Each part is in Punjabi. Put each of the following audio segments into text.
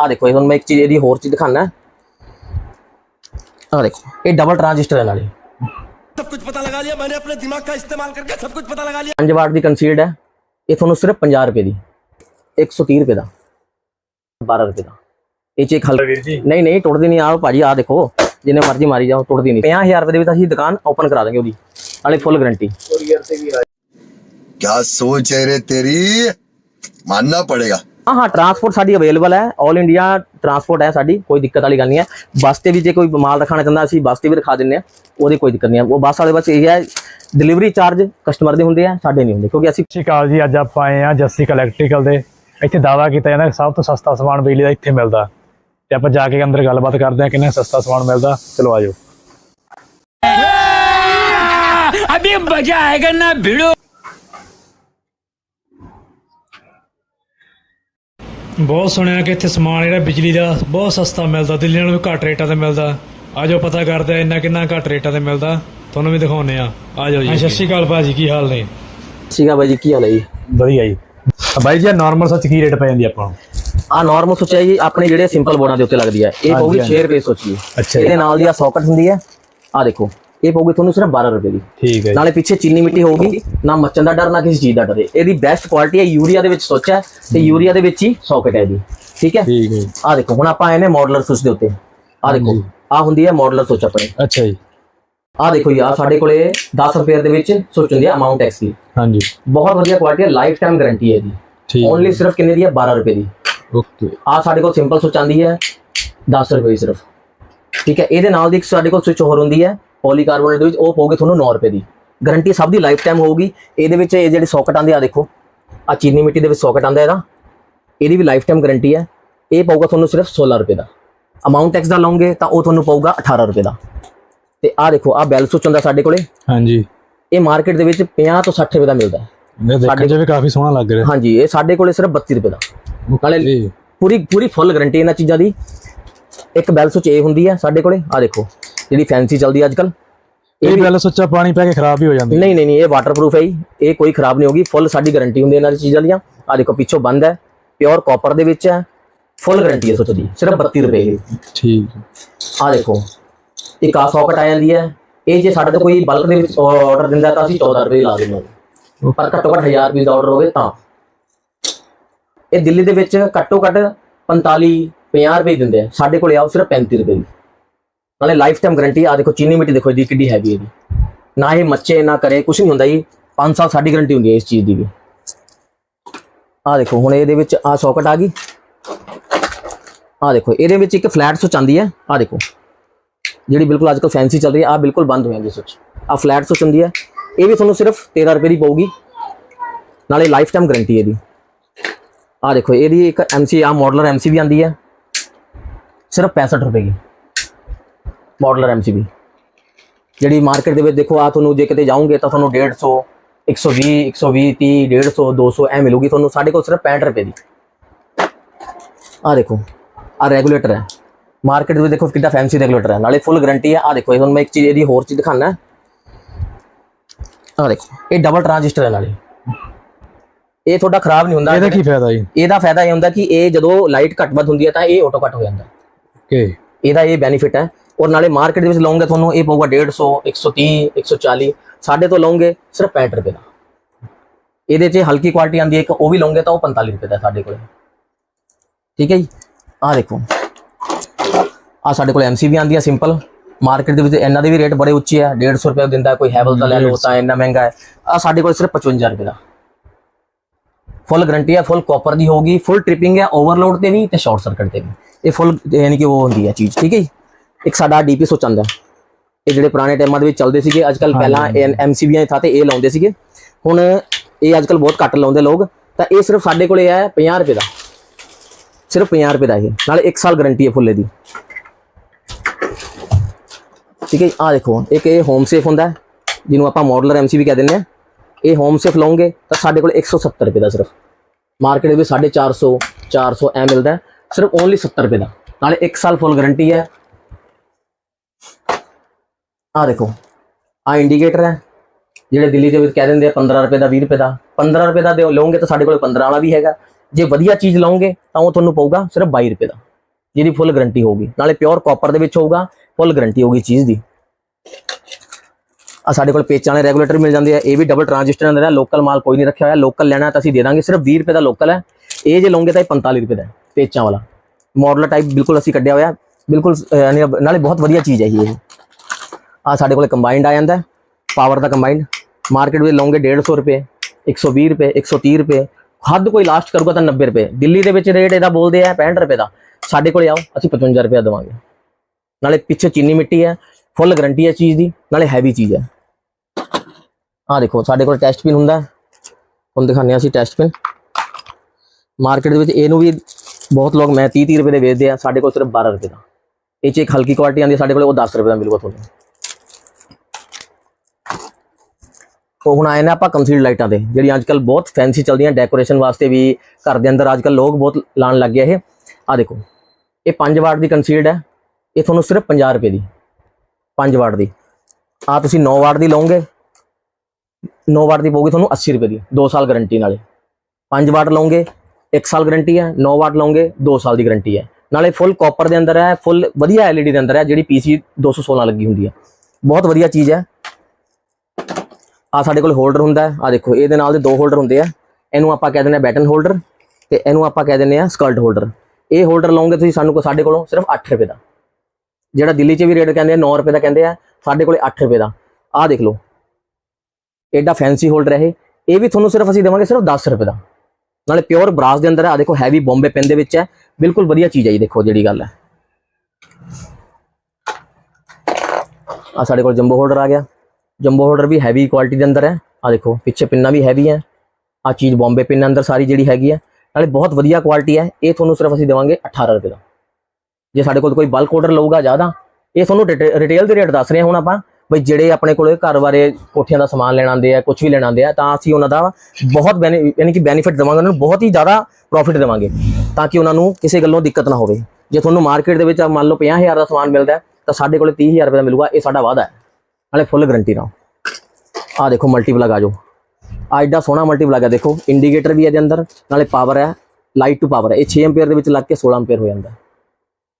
ਆ ਦੇਖੋ ਇਹ ਤੁਹਾਨੂੰ ਮੈਂ ਇੱਕ ਚੀਜ਼ ਇਹਦੀ ਹੋਰ ਚੀਜ਼ ਦਿਖਾਣਾ ਆ ਦੇਖੋ ਇਹ ਡਬਲ ਟ੍ਰਾਂਜਿਸਟਰ ਹੈ ਨਾਲੇ। ਸਭ ਕੁਝ ਪਤਾ ਲਗਾ ਲਿਆ ਮੈਨੇ ਆਪਣੇ ਦਿਮਾਗ ਦਾ ਇਸਤੇਮਾਲ ਕਰਕੇ ਸਭ ਕੁਝ ਪਤਾ ਲਗਾ ਲਿਆ। 5 ਵਾਟ ਦੀ ਕੰਸੀਲਡ ਹੈ। ਇਹ ਤੁਹਾਨੂੰ ਸਿਰਫ 50 ਰੁਪਏ ਦੀ। 130 ਰੁਪਏ ਦਾ। 12 ਰੁਪਏ ਦਾ। ਇਹ ਚ ਇੱਕ ਹਲ ਨਹੀਂ ਨਹੀਂ ਟੁੱਟਦੀ ਨਹੀਂ। ਆਹ ਭਾਜੀ ਆ ਦੇਖੋ ਜਿੰਨੇ ਮਰਜ਼ੀ ਮਾਰੀ ਜਾਓ ਟੁੱਟਦੀ ਨਹੀਂ। 50000 ਰੁਪਏ ਦੇ ਵਿੱਚ ਅਸੀਂ ਦੁਕਾਨ ਓਪਨ ਕਰਾ ਦਾਂਗੇ ਉਹਦੀ। ਨਾਲੇ ਫੁੱਲ ਗਰੰਟੀ ਕੋਰੀਅਰ ਤੇ ਵੀ ਆ। ਕੀ ਸੋਚ ਹੈ ਰੇ ਤੇਰੀ? ਮੰਨਣਾ ਪੜੇਗਾ। ਹਾਂ ਟਰਾਂਸਪੋਰਟ ਸਾਡੀ ਅਵੇਲੇਬਲ ਹੈ। 올 ਇੰਡੀਆ ਟਰਾਂਸਪੋਰਟ ਹੈ ਸਾਡੀ ਕੋਈ ਦਿੱਕਤ ਵਾਲੀ ਗੱਲ ਨਹੀਂ ਹੈ। ਬੱਸ ਤੇ ਵੀ ਜੇ ਕੋਈ ਮਾਲ ਰਖਾਣਾ ਚਾਹੁੰਦਾ ਅਸੀਂ ਬੱਸ ਤੇ ਵੀ ਰਖਾ ਦਿੰਨੇ ਆ ਉਹਦੀ ਕੋਈ ਦਿੱਕਤ ਨਹੀਂ ਹੈ। ਉਹ ਬੱਸ ਵਾਲੇ ਬਸ ਇਹ ਹੈ ਡਿਲੀਵਰੀ ਚਾਰਜ ਕਸਟਮਰ ਦੇ ਹੁੰਦੇ ਆ ਸਾਡੇ ਨਹੀਂ ਹੁੰਦੇ ਕਿਉਂਕਿ ਅਸੀਂ ਸ਼ਿਕਾਲ ਜੀ ਅੱਜ ਆਪਾਂ ਆਏ ਆ ਜੱਸੀ ਇਲੈਕਟ੍ਰੀਕਲ ਦੇ। ਇੱਥੇ ਦਾਵਾ ਕੀਤਾ ਜਾਂਦਾ ਸਭ ਤੋਂ ਸਸਤਾ ਸਮਾਨ ਬਿਜਲੀ ਦਾ ਇੱਥੇ ਮਿਲਦਾ। ਤੇ ਆਪਾਂ ਜਾ ਕੇ ਅੰਦਰ ਗੱਲਬਾਤ ਕਰਦੇ ਆ ਕਿੰਨਾ ਸਸਤਾ ਸਮਾਨ ਮਿਲਦਾ। ਚਲੋ ਆਜੋ ਅਬੇ ਮਜ਼ਾ ਆਏਗਾ ਨਾ ਭਿੜੋ। ਬਹੁਤ ਸੁਣਿਆ ਕਿ ਇੱਥੇ ਸਮਾਨ ਜਿਹੜਾ ਬਿਜਲੀ ਦਾ ਬਹੁਤ ਸਸਤਾ ਮਿਲਦਾ ਦਿੱਲੀ ਨਾਲੋਂ ਵੀ ਘੱਟ ਰੇਟਾਂ ਤੇ ਮਿਲਦਾ। ਆਜੋ ਪਤਾ ਕਰਦੇ ਆ ਇੰਨਾ ਕਿੰਨਾ ਘੱਟ ਰੇਟਾਂ ਤੇ ਮਿਲਦਾ। ਤੁਹਾਨੂੰ ਵੀ ਦਿਖਾਉਨੇ ਆ ਆਜੋ ਜੀ। ਸਤਿ ਸ਼੍ਰੀ ਅਕਾਲ ਭਾਜੀ ਕੀ ਹਾਲ ਨੇ? ਸੀਗਾ ਬਾਈ ਜੀ ਕੀ ਹਾਲ ਹੈ ਜੀ? ਵਧੀਆ ਜੀ। ਬਾਈ ਜੀ ਨਾਰਮਲ ਸੱਚ ਕੀ ਰੇਟ ਪੈ ਜਾਂਦੀ ਆਪਾਂ ਨੂੰ? ਆ ਨਾਰਮਲ ਸੁੱਚ ਹੈ ਜੀ ਆਪਣੇ ਜਿਹੜੇ ਸਿੰਪਲ ਬੋਰਡਾਂ ਦੇ ਉੱਤੇ ਲੱਗਦੀ ਹੈ। ਇਹ ਪਊਗੀ 6 ਰੁਪਏ ਸੋਚੀ ਅੱਛਾ ਜੀ। ਇਹਦੇ ਨਾਲ ਦੀ ਆ ਸੌਕਟ ਹੁੰਦੀ ਹੈ। ਆ ਦੇਖੋ। ਇਹ ਪਊਗੀ ਤੁਹਾਨੂੰ ਸਿਰਫ 12 ਰੁਪਏ ਦੀ। ਠੀਕ ਹੈ ਜੀ। ਨਾਲੇ ਪਿੱਛੇ ਚੀਨੀ ਮਿੱਟੀ ਹੋਊਗੀ ਨਾ ਮੱਚਣ ਦਾ ਡਰ ਨਾ ਕਿਸੇ ਚੀਜ਼ ਦਾ ਡਰ। ਇਹਦੀ ਬੈਸਟ ਕੁਆਲਿਟੀ ਹੈ ਯੂਰੀਆ ਦੇ ਵਿੱਚ ਸੋਚ ਹੈ। ਤੇ ਯੂਰੀਆ ਦੇ ਵਿੱਚ ਹੀ ਸੌਕਟ ਹੈ ਇਹਦੀ। ਠੀਕ ਹੈ? ਠੀਕ ਹੈ ਜੀ। ਆ ਦੇਖੋ ਹੁਣ ਆਪਾਂ ਆਏ ਨੇ ਮਾਡਲਰ ਸੁੱਚ ਦੇ ਉੱਤੇ। ਆ ਦੇਖੋ ਆ ਹੁੰਦੀ ਹੈ ਮਾਡਲਰ ਸੁੱਚ ਆਪਣੇ। ਅੱਛਾ ਜੀ। ਆ ਦੇਖੋ ਯਾਰ ਸਾਡੇ ਕੋਲੇ 10 ਰੁਪਏ ਦੇ ਵਿੱਚ ਸੁੱਚ ਹੁੰਦੀ ਹੈ ਅਮਾਉਂਟ ਐਕਸ ਦੀ। ਹਾਂਜੀ। ਬਹੁਤ ਵਧੀਆ ਕੁਆਲਿਟੀ ਹੈ ਲਾਈਫ ਟਾਈਮ ਗਾਰੰਟੀ ਹੈ ਇਹਦੀ। ਠੀਕ ਓਨਲੀ ਸਿਰਫ ਕਿੰਨੇ ਦੀ ਹੈ? 12 ਰੁਪਏ ਦੀ। ਓਕੇ। ਆ ਸਾਡੇ ਕੋਲ ਸਿੰਪਲ ਸੁੱਚ ਆਂਦੀ ਹੈ 10 ਰੁਪਏ ਸਿਰਫ। ਠੀਕ ਹੈ? ਇਹਦੇ ਨਾਲ ਦੀ ਇੱਕ ਸਾਡੇ ਕੋਲ ਸੁੱਚ ਹੋਰ ਹੁੰਦੀ ਹੈ ਪੋਲੀਕਾਰਬੋਨੇਟ ਦੇ ਵਿੱਚ ਉਹ ਪਊਗੀ ਤੁਹਾਨੂੰ 9 ਰੁਪਏ ਦੀ। ਗਾਰੰਟੀ ਸਭ ਦੀ ਲਾਈਫ ਟਾਈਮ ਹੋਊਗੀ। ਇਹਦੇ ਵਿੱਚ ਇਹ ਜਿਹੜੇ ਸੌਕਟ ਆਂਦੇ ਆ ਦੇਖੋ। ਆ ਚੀਨੀ ਮਿੱਟੀ ਦੇ ਵਿੱਚ ਸੌਕਟ ਆਂਦਾ ਇਹਦਾ। ਇਹਦੀ ਵੀ ਲਾਈਫ ਟਾਈਮ ਗਾਰੰਟੀ ਹੈ। ਇਹ ਪਊਗਾ ਤੁਹਾਨੂੰ ਸਿਰਫ 16 ਰੁਪਏ ਦਾ। ਅਮਾਉਂਟ ਟੈਕਸ ਦਾ ਲਓਗੇ ਤਾਂ ਉਹ ਤੁਹਾਨੂੰ ਪਊਗਾ 18 ਰੁਪਏ ਦਾ। ਤੇ ਆ ਦੇਖੋ ਆ ਬੈਲ ਸੁੱਚ ਹੁੰਦਾ ਸਾਡੇ ਕੋਲੇ। ਹਾਂਜੀ। ਇਹ ਮਾਰਕੀਟ ਦੇ ਵਿੱਚ 50 ਤੋਂ 60 ਰੁਪਏ ਦਾ ਮਿਲਦਾ ਹੈ। ਇਹ ਦੇਖਣ ਚ ਵੀ ਕਾਫੀ ਸੋਹਣਾ ਲੱਗ ਰਿਹਾ। ਹਾਂਜੀ ਇਹ ਸਾਡੇ ਕੋਲੇ ਸਿਰਫ 32 ਰੁਪਏ ਦਾ। ਨਾਲੇ ਪੂਰੀ ਪੂਰੀ ਫੁੱਲ ਗਾਰੰਟੀ ਇਹਨਾਂ ਚੀਜ਼ਾਂ ਦੀ। ਇੱਕ ਬੈਲ ਸੁੱਚ ਇਹ ਹੁੰਦੀ ਹੈ ਸਾਡੇ ਕੋਲੇ। ਆ ਦੇਖੋ। ਜਿਹੜੀ ਫੈਂਸੀ ਚੱਲਦੀ ਅੱਜ ਕੱਲ ਇਹ ਗੱਲ ਸੱਚਾ ਪਾਣੀ ਪੈ ਕੇ ਖਰਾਬ ਵੀ ਹੋ ਜਾਂਦੀ ਨਹੀਂ ਨਹੀਂ ਨਹੀਂ ਇਹ ਵਾਟਰਪ੍ਰੂਫ ਹੈ ਜੀ। ਇਹ ਕੋਈ ਖਰਾਬ ਨਹੀਂ ਹੋਗੀ ਫੁੱਲ ਸਾਡੀ ਗਾਰੰਟੀ ਹੁੰਦੀ ਹੈ ਇਹਨਾਂ ਦੀ ਚੀਜ਼ਾਂ ਦੀਆਂ। ਆ ਦੇਖੋ ਪਿੱਛੋਂ ਬੰਦ ਹੈ ਪਿਓਰ ਕਾਪਰ ਦੇ ਵਿੱਚ ਹੈ ਫੁੱਲ ਗਾਰੰਟੀ ਹੈ ਸੁੱਚ ਦੀ ਸਿਰਫ 32 ਰੁਪਏ ਇਹ ਠੀਕ ਆ ਦੇਖੋ ਇੱਕ ਆ ਸੌਕਟ ਆ ਜਾਂਦੀ ਹੈ ਇਹ ਜੇ ਸਾਡੇ ਤੋਂ ਕੋਈ ਬਲਕ ਦੇ ਵਿੱਚ ਆਰਡਰ ਦਿੰਦਾ ਤਾਂ ਅਸੀਂ 14 ਰੁਪਏ ਲਾ ਦਿੰਦੇ ਹਾਂ। ਪਰ ਘੱਟੋ ਘੱਟ 1000 ਰੁਪਏ ਦਾ ਆਰਡਰ ਹੋਵੇ ਤਾਂ। ਇਹ ਦਿੱਲੀ ਦੇ ਵਿੱਚ ਘੱਟੋ ਘੱਟ 45 50 ਰੁਪਏ ਦਿੰਦੇ ਆ। ਸਾਡੇ ਕੋਲ ਆਓ ਸਿਰਫ 35 ਰੁਪਏ ਦੀ। ਨਾਲੇ ਲਾਈਫ ਟਾਈਮ ਗਾਰੰਟੀ ਆ ਦੇਖੋ, ਚੀਨੀ ਮਿੱਟੀ ਦੇਖੋ ਇਹਦੀ ਕਿੱਡੀ ਹੈਵੀ ਇਹਦੀ। ਨਾ ਇਹ ਮੱਚੇ ਨਾ ਕਰੇ ਕੁਝ ਨਹੀਂ ਹੁੰਦਾ ਜੀ। 5 ਸਾਲ ਸਾਡੀ ਗਾਰੰਟੀ ਹੁੰਦੀ ਹੈ ਇਸ ਚੀਜ਼ ਦੀ ਵੀ। ਆ ਦੇਖੋ, ਹੁਣ ਇਹਦੇ ਵਿੱਚ ਆ ਸੌਕਟ ਆ ਗਈ। ਆ ਦੇਖੋ, ਇਹਦੇ ਵਿੱਚ ਇੱਕ ਫਲੈਟ ਸੁੱਚ ਆਂਦੀ ਹੈ। ਆ ਦੇਖੋ, ਜਿਹੜੀ ਬਿਲਕੁਲ ਅੱਜਕੱਲ ਫੈਂਸੀ ਚੱਲ ਰਹੀ ਹੈ ਆ ਬਿਲਕੁਲ ਬੰਦ ਹੋ ਜਾਂਦੀ ਸੁੱਚ ਆ ਫਲੈਟ ਸੁੱਚ ਹੁੰਦੀ ਹੈ। ਇਹ ਵੀ ਤੁਹਾਨੂੰ ਸਿਰਫ 13 ਰੁਪਏ ਦੀ ਪਊਗੀ। ਨਾਲੇ ਲਾਈਫ ਟਾਈਮ ਗਾਰੰਟੀ ਇਹਦੀ। ਆ ਦੇਖੋ, ਇਹਦੀ ਇੱਕ ਐਮਸੀ ਆ ਮਾਡਲਰ ਐਮਸੀ ਵੀ ਆਂਦੀ ਹੈ। ਸਿਰਫ 65 ਰੁਪਏ ਦੀ। ਮਾਡਲਰ ਐਮਸੀ ਵੀ ਜਿਹੜੀ ਮਾਰਕੀਟ ਦੇ ਵਿੱਚ ਦੇਖੋ ਆ ਤੁਹਾਨੂੰ ਜੇ ਕਿਤੇ ਜਾਓਗੇ ਤਾਂ ਤੁਹਾਨੂੰ 150 120 120 30 150 200 ਐ ਮਿਲੂਗੀ ਤੁਹਾਨੂੰ ਸਾਡੇ ਕੋਲ ਸਿਰਫ 65 ਰੁਪਏ ਦੀ। ਆ ਦੇਖੋ ਆ ਰੈਗੂਲੇਟਰ ਹੈ। ਮਾਰਕੀਟ ਦੇ ਵਿੱਚ ਦੇਖੋ ਕਿੰਨਾ ਫੈਂਸੀ ਰੈਗੂਲੇਟਰ ਹੈ। ਨਾਲੇ ਫੁੱਲ ਗਾਰੰਟੀ ਹੈ। ਆ ਦੇਖੋ ਇਹ ਤੁਹਾਨੂੰ ਮੈਂ ਇੱਕ ਚੀਜ਼ ਇਹਦੀ ਹੋਰ ਚੀਜ਼ ਦਿਖਾਣਾ ਆ ਦੇਖੋ ਇਹ ਡਬਲ ਟ੍ਰਾਂਜਿਸਟਰ ਹੈ ਨਾਲੇ। ਇਹ ਤੁਹਾਡਾ ਖਰਾਬ ਨਹੀਂ ਹੁੰਦਾ। ਇਹਦਾ ਕੀ ਫਾਇਦਾ ਜੀ? ਇਹਦਾ ਫਾਇਦਾ ਇਹ ਹੁੰਦਾ ਕਿ ਇਹ ਜਦੋਂ ਲਾਈਟ ਘੱਟ ਵੱਧ ਹੁੰਦੀ ਹੈ ਤਾਂ ਇਹ ਆਟੋ ਕੱਟ ਹੋ ਜਾਂਦਾ। ਓਕੇ ਇਹਦਾ ਇਹ ਬੈਨੀਫਿਟ ਹੈ। ਔਰ ਨਾਲੇ ਮਾਰਕੀਟ ਦੇ ਵਿੱਚ ਲਓਗੇ ਤੁਹਾਨੂੰ ਇਹ ਪਊਗਾ 150 130 140 ਸਾਡੇ ਤੋਂ ਲਓਗੇ ਸਿਰਫ 65 ਰੁਪਏ ਦਾ। ਇਹਦੇ 'ਚ ਹਲਕੀ ਕੁਆਲਿਟੀ ਆਂਦੀ ਹੈ, ਇੱਕ ਉਹ ਵੀ ਲਓਗੇ ਤਾਂ ਉਹ 45 ਰੁਪਏ ਦਾ ਸਾਡੇ ਕੋਲ। ਠੀਕ ਹੈ ਜੀ? ਆਹ ਦੇਖੋ। ਆ ਸਾਡੇ ਕੋਲ ਐਮਸੀ ਵੀ ਆਂਦੀ ਹੈ ਸਿੰਪਲ ਮਾਰਕੀਟ ਦੇ ਵਿੱਚ ਇਹਨਾਂ ਦੇ ਵੀ ਰੇਟ ਬੜੇ ਉੱਚੇ ਆ 150 ਰੁਪਏ ਦਿੰਦਾ ਕੋਈ ਹੈਵਲ ਦਾ ਲੈ ਲਓ ਤਾਂ ਇੰਨਾ ਮਹਿੰਗਾ ਹੈ। ਆ ਸਾਡੇ ਕੋਲ ਸਿਰਫ 55 ਰੁਪਏ ਦਾ। ਫੁੱਲ ਗਰੰਟੀ ਹੈ ਫੁੱਲ ਕਾਪਰ ਦੀ ਹੋਗੀ ਫੁੱਲ ਟ੍ਰਿਪਿੰਗ ਹੈ ਓਵਰਲੋਡ ਤੇ ਵੀ ਤੇ ਸ਼ਾਰਟ ਸਰਕਟ ਤੇ ਵੀ। ਇਹ ਫੁੱਲ ਯਾਨੀ ਕਿ ਉਹ ਹੁੰਦੀ ਹੈ ਚੀਜ਼। ਠੀਕ ਹੈ ਜੀ? ਇੱਕ ਸਾਡਾ ਡੀਪੀ ਸੋਚ ਆਂਦਾ ਇਹ ਜਿਹੜੇ ਪੁਰਾਣੇ ਟਾਈਮਾਂ ਦੇ ਵਿੱਚ ਚੱਲਦੇ ਸੀਗੇ ਅੱਜ ਕੱਲ ਪਹਿਲਾਂ ਐਮਸੀਬੀਆਂ ਥਾਂ ਤੇ ਇਹ ਲਾਉਂਦੇ ਸੀਗੇ। ਹੁਣ ਇਹ ਅੱਜ ਕੱਲ ਬਹੁਤ ਘੱਟ ਲਾਉਂਦੇ ਲੋਕ। ਤਾਂ ਇਹ ਸਿਰਫ ਸਾਡੇ ਕੋਲੇ ਹੈ 50 ਰੁਪਏ ਦਾ। ਸਿਰਫ 50 ਰੁਪਏ ਦਾ ਇਹ। ਨਾਲੇ 1 ਸਾਲ ਗਾਰੰਟੀ ਹੈ ਫੁੱਲੇ ਦੀ। ਠੀਕ ਹੈ ਆ ਦੇਖੋ ਇੱਕ ਇਹ ਹੋਮ ਸੇਫ ਹੁੰਦਾ ਹੈ, ਜਿਹਨੂੰ ਆਪਾਂ ਮਾਡਲਰ ਐਮਸੀ ਵੀ ਕਹਿ ਦਿੰਦੇ ਆ ਇਹ ਹੋਮ ਸੇਫ ਲਓਗੇ ਤਾਂ ਸਾਡੇ ਕੋਲ 170 ਰੁਪਏ ਦਾ ਸਿਰਫ। ਮਾਰਕੀਟ ਵਿੱਚ 450 400 ਐ ਮਿਲਦਾ ਹੈ, ਸਿਰਫ ਓਨਲੀ 70 ਰੁਪਏ ਦਾ। ਨਾਲੇ 1 ਸਾਲ ਫੁੱਲ ਗਾਰੰਟੀ ਹੈ। ਆ ਦੇਖੋ ਆ ਇੰਡੀਕੇਟਰ ਹੈ। ਜਿਹੜੇ ਦਿੱਲੀ ਦੇ ਵਿੱਚ ਕਹਿ ਦਿੰਦੇ ਆ 15 ਰੁਪਏ ਦਾ 20 ਰੁਪਏ ਦਾ 15 ਰੁਪਏ ਦਾ ਦੇ ਲਓਗੇ ਤਾਂ ਸਾਡੇ ਕੋਲ 15 ਵਾਲਾ ਵੀ ਹੈਗਾ। ਜੇ ਵਧੀਆ ਚੀਜ਼ ਲਓਗੇ ਤਾਂ ਉਹ ਤੁਹਾਨੂੰ ਪਊਗਾ ਸਿਰਫ 22 ਰੁਪਏ ਦਾ। ਜਿਹਦੀ ਫੁੱਲ ਗਾਰੰਟੀ ਹੋਊਗੀ। ਨਾਲੇ ਪਿਓਰ ਕਾਪਰ ਦੇ ਵਿੱਚ ਹੋਊਗਾ ਫੁੱਲ ਗਾਰੰਟੀ ਹੋਊਗੀ ਚੀਜ਼ ਦੀ। ਆ ਸਾਡੇ ਕੋਲ ਪੇਚਾਂ ਵਾਲੇ ਰੈਗੂਲੇਟਰ ਮਿਲ ਜਾਂਦੇ ਆ। ਇਹ ਵੀ ਡਬਲ ਟ੍ਰਾਂਜਿਸਟਰ ਅੰਦਰ ਹੈ। ਲੋਕਲ ਮਾਲ ਕੋਈ ਨਹੀਂ ਰੱਖਿਆ ਹੋਇਆ। ਲੋਕਲ ਲੈਣਾ ਤਾਂ ਅਸੀਂ ਦੇ ਦਾਂਗੇ। ਸਿਰਫ 20 ਰੁਪਏ ਦਾ ਲੋਕਲ ਹੈ। ਇਹ ਜੇ ਲਓਗੇ ਤਾਂ ਇਹ 45 ਰੁਪਏ ਦਾ ਪੇਚਾਂ ਵਾਲਾ। ਮਾਡਲ ਟਾਈਪ ਬਿਲਕੁਲ ਅਸੀਂ ਕੱਢਿਆ ਹੋਇਆ। ਬਿਲਕੁਲ ਨਾਲੇ ਬਹੁਤ ਵਧੀਆ ਚੀਜ਼ ਹੈ ਜੀ ਇਹ। ਆ ਸਾਡੇ ਕੋਲੇ ਕੰਬਾਈਨਡ ਆ ਜਾਂਦਾ ਪਾਵਰ ਦਾ ਕੰਬਾਈਨਡ ਮਾਰਕੀਟ ਵਿੱਚ ਲਓਗੇ 150 ਰੁਪਏ 120 ਰੁਪਏ 130 ਰੁਪਏ। ਹੱਦ ਕੋਈ ਲਾਸਟ ਕਰੂਗਾ ਤਾਂ 90 ਰੁਪਏ। ਦਿੱਲੀ ਦੇ ਵਿੱਚ ਰੇਟ ਇਹਦਾ ਬੋਲਦੇ ਆ 65 ਰੁਪਏ ਦਾ। ਸਾਡੇ ਕੋਲੇ ਆਓ, ਅਸੀਂ 55 ਰੁਪਏ ਦੇਵਾਂਗੇ। ਨਾਲੇ ਪਿੱਛੇ ਚੀਨੀ ਮਿੱਟੀ ਹੈ ਫੁੱਲ ਗਰੰਟੀ ਹੈ ਚੀਜ਼ ਦੀ, ਨਾਲੇ ਹੈਵੀ ਚੀਜ਼ ਹੈ। ਆ ਦੇਖੋ, ਸਾਡੇ ਕੋਲ ਟੈਸਟ ਪਿਨ ਹੁੰਦਾ ਹੁਣ ਦਿਖਾਉਂਦੇ ਹਾਂ ਅਸੀਂ ਟੈਸਟ ਪਿਨ ਮਾਰਕੀਟ ਦੇ ਵਿੱਚ ਇਹਨੂੰ ਵੀ ਬਹੁਤ ਲੋਕ, ਮੈਂ 30 30 ਰੁਪਏ ਦੇ ਵੇਚਦੇ ਆ, ਸਾਡੇ ਕੋਲ ਸਿਰਫ 12 ਰੁਪਏ ਦਾ। ਇਹ ਚ ਇੱਕ ਹਲਕੀ ਕੁਆਲਿਟੀ ਆਉਂਦੀ ਹੈ, ਸਾਡੇ ਕੋਲ ਉਹ 10 ਰੁਪਏ ਦਾ ਮਿਲੂਗਾ ਤੁਹਾਨੂੰ। ਉਹ ਹੁਣ ਆਏ ਨੇ ਆਪਾਂ ਕੰਸੀਲਡ ਲਾਈਟਾਂ ਦੇ ਜਿਹੜੀ ਅੱਜ ਕੱਲ ਬਹੁਤ ਫੈਂਸੀ ਚੱਲਦੀਆਂ ਡੈਕੋਰੇਸ਼ਨ ਵਾਸਤੇ ਵੀ ਘਰ ਦੇ ਅੰਦਰ ਅੱਜ ਕੱਲ ਲੋਕ ਬਹੁਤ ਲਾਣ ਲੱਗ ਗਏ ਇਹ। ਆ ਦੇਖੋ, ਇਹ 5 ਵਾਟ ਦੀ ਕੰਸੀਲਡ ਹੈ, ਇਹ ਤੁਹਾਨੂੰ ਸਿਰਫ 50 ਰੁਪਏ ਦੀ 5 ਵਾਟ ਦੀ। ਆ ਤੁਸੀਂ 9 ਵਾਟ ਦੀ ਲਓਗੇ 9 ਵਾਟ ਦੀ ਪਊਗੀ ਤੁਹਾਨੂੰ 80 ਰੁਪਏ ਦੀ 2 ਸਾਲ ਗਾਰੰਟੀ ਨਾਲੇ। 5 ਵਾਟ ਲਓਗੇ 1 ਸਾਲ ਗਾਰੰਟੀ ਹੈ 9 ਵਾਟ ਲਓਗੇ 2 ਸਾਲ ਦੀ ਗਾਰੰਟੀ ਹੈ। ਨਾਲੇ ਫੁੱਲ ਕਾਪਰ ਦੇ ਅੰਦਰ ਹੈ ਫੁੱਲ ਵਧੀਆ ਐਲਈਡੀ ਦੇ ਅੰਦਰ ਹੈ, ਜਿਹੜੀ ਪੀਸੀ 216 ਲੱਗੀ ਹੁੰਦੀ ਹੈ। ਬਹੁਤ ਵਧੀਆ ਚੀਜ਼ ਹੈ। ਆ ਸਾਡੇ ਕੋਲ ਹੋਲਡਰ ਹੁੰਦਾ ਹੈ। ਆ ਦੇਖੋ, ਇਹਦੇ ਨਾਲ ਦੇ ਦੋ ਹੋਲਡਰ ਹੁੰਦੇ ਆ। ਇਹਨੂੰ ਆਪਾਂ ਕਹਿ ਦਿੰਦੇ ਆ ਬੈਟਨ ਹੋਲਡਰ ਤੇ ਇਹਨੂੰ ਆਪਾਂ ਕਹਿ ਦਿੰਦੇ ਆ ਸਕਲਟ ਹੋਲਡਰ ਇਹ ਹੋਲਡਰ ਲਓਗੇ ਤੁਸੀਂ ਸਾਨੂੰ ਕੋ ਸਾਡੇ ਕੋਲੋਂ ਸਿਰਫ 8 ਰੁਪਏ ਦਾ। ਜਿਹੜਾ ਦਿੱਲੀ 'ਚ ਵੀ ਰੇਟ ਕਹਿੰਦੇ ਆ 9 ਰੁਪਏ ਦਾ ਕਹਿੰਦੇ ਆ, ਸਾਡੇ ਕੋਲੇ 8 ਰੁਪਏ ਦਾ। ਆਹ ਦੇਖ ਲਓ। ਐਡਾ ਫੈਂਸੀ ਹੋਲਡਰ ਹੈ ਇਹ। ਵੀ ਤੁਹਾਨੂੰ ਸਿਰਫ ਅਸੀਂ ਦੇਵਾਂਗੇ ਸਿਰਫ 10 ਰੁਪਏ ਦਾ। ਨਾਲੇ ਪਿਓਰ ਬਰਾਸ ਦੇ ਅੰਦਰ ਹੈ ਆ, ਦੇਖੋ ਹੈਵੀ ਬੰਬੇ ਪੈਨ ਦੇ ਵਿੱਚ ਹੈ। ਬਿਲਕੁਲ ਵਧੀਆ ਚੀਜ਼ ਹੈ ਜੀ, ਦੇਖੋ ਜਿਹੜੀ ਗੱਲ ਹੈ। ਆ ਸਾਡੇ ਕੋਲ ਜੰਬੋ ਹੋਲਡਰ ਆ ਗਿਆ। ਜੰਬੋ ਹੋਲਡਰ ਵੀ ਹੈਵੀ ਕੁਆਲਿਟੀ ਦੇ ਅੰਦਰ ਹੈ। ਆ ਦੇਖੋ, ਪਿੱਛੇ ਪਿੰਨਾਂ ਵੀ ਹੈਵੀ ਹੈ। ਆ ਚੀਜ਼ ਬੰਬੇ ਪਿੰਨ ਅੰਦਰ ਸਾਰੀ ਜਿਹੜੀ ਹੈਗੀ ਹੈ। ਨਾਲੇ ਬਹੁਤ ਵਧੀਆ ਕੁਆਲਿਟੀ ਹੈ। ਇਹ ਤੁਹਾਨੂੰ ਸਿਰਫ ਅਸੀਂ ਦੇਵਾਂਗੇ 18 ਰੁਪਏ ਦਾ। ਜੇ ਸਾਡੇ ਕੋਲ ਕੋਈ ਬਲਕ ਆਰਡਰ ਲਊਗਾ ਜ਼ਿਆਦਾ, ਇਹ ਤੁਹਾਨੂੰ ਰਿਟੇਲ ਦੇ ਰੇਟ ਦੱਸ ਰਹੇ ਹਾਂ ਹੁਣ ਆਪਾਂ। ਬਈ ਜਿਹੜੇ ਆਪਣੇ ਕੋਲੇ ਘਰ ਬਾਰੇ ਕੋਠੀਆਂ ਦਾ ਸਮਾਨ ਲੈਣ ਆਉਂਦੇ ਆ ਕੁਝ ਵੀ ਲੈਣ ਆਉਂਦੇ ਆ, ਤਾਂ ਅਸੀਂ ਉਹਨਾਂ ਦਾ ਬਹੁਤ ਬੈਨੀ- ਯਾਨੀ ਕਿ ਬੈਨੀਫਿਟ ਦੇਵਾਂਗੇ, ਉਹਨਾਂ ਨੂੰ ਬਹੁਤ ਹੀ ਜ਼ਿਆਦਾ ਪ੍ਰੋਫਿਟ ਦੇਵਾਂਗੇ। ਤਾਂ ਕਿ ਉਹਨਾਂ ਨੂੰ ਕਿਸੇ ਗੱਲੋਂ ਦਿੱਕਤ ਨਾ ਹੋਵੇ। ਜੇ ਤੁਹਾਨੂੰ ਮਾਰਕੀਟ ਦੇ ਵਿੱਚ ਮੰਨ ਲਓ 50000 ਦਾ ਸਮਾਨ ਮਿਲਦਾ ਤਾਂ ਸਾਡੇ ਕੋਲੇ 30000 ਰੁਪਏ ਦਾ ਮਿਲੂਗਾ, ਇਹ ਸਾਡਾ ਵਾਅਦਾ ਹੈ। ਨਾਲੇ ਫੁੱਲ ਗਾਰੰਟੀ ਨਾਲ। ਆ ਦੇਖੋ ਮਲਟੀਪਲਗ ਆ ਜਾਓ। ਆ ਐਡਾ ਸੋਹਣਾ ਮਲਟੀਪਲਗ ਹੈ ਦੇਖੋ। ਇੰਡੀਕੇਟਰ ਵੀ ਇਹਦੇ ਅੰਦਰ, ਨਾਲੇ ਪਾਵਰ ਹੈ ਲਾਈਟ ਟੂ ਪਾਵਰ ਹੈ ਇਹ 6 ਐਂਪੀਅਰ ਦੇ ਵਿੱਚ ਲੱਗ ਕੇ 16 ਐਂਪੀਅਰ ਹੋ ਜਾਂਦਾ।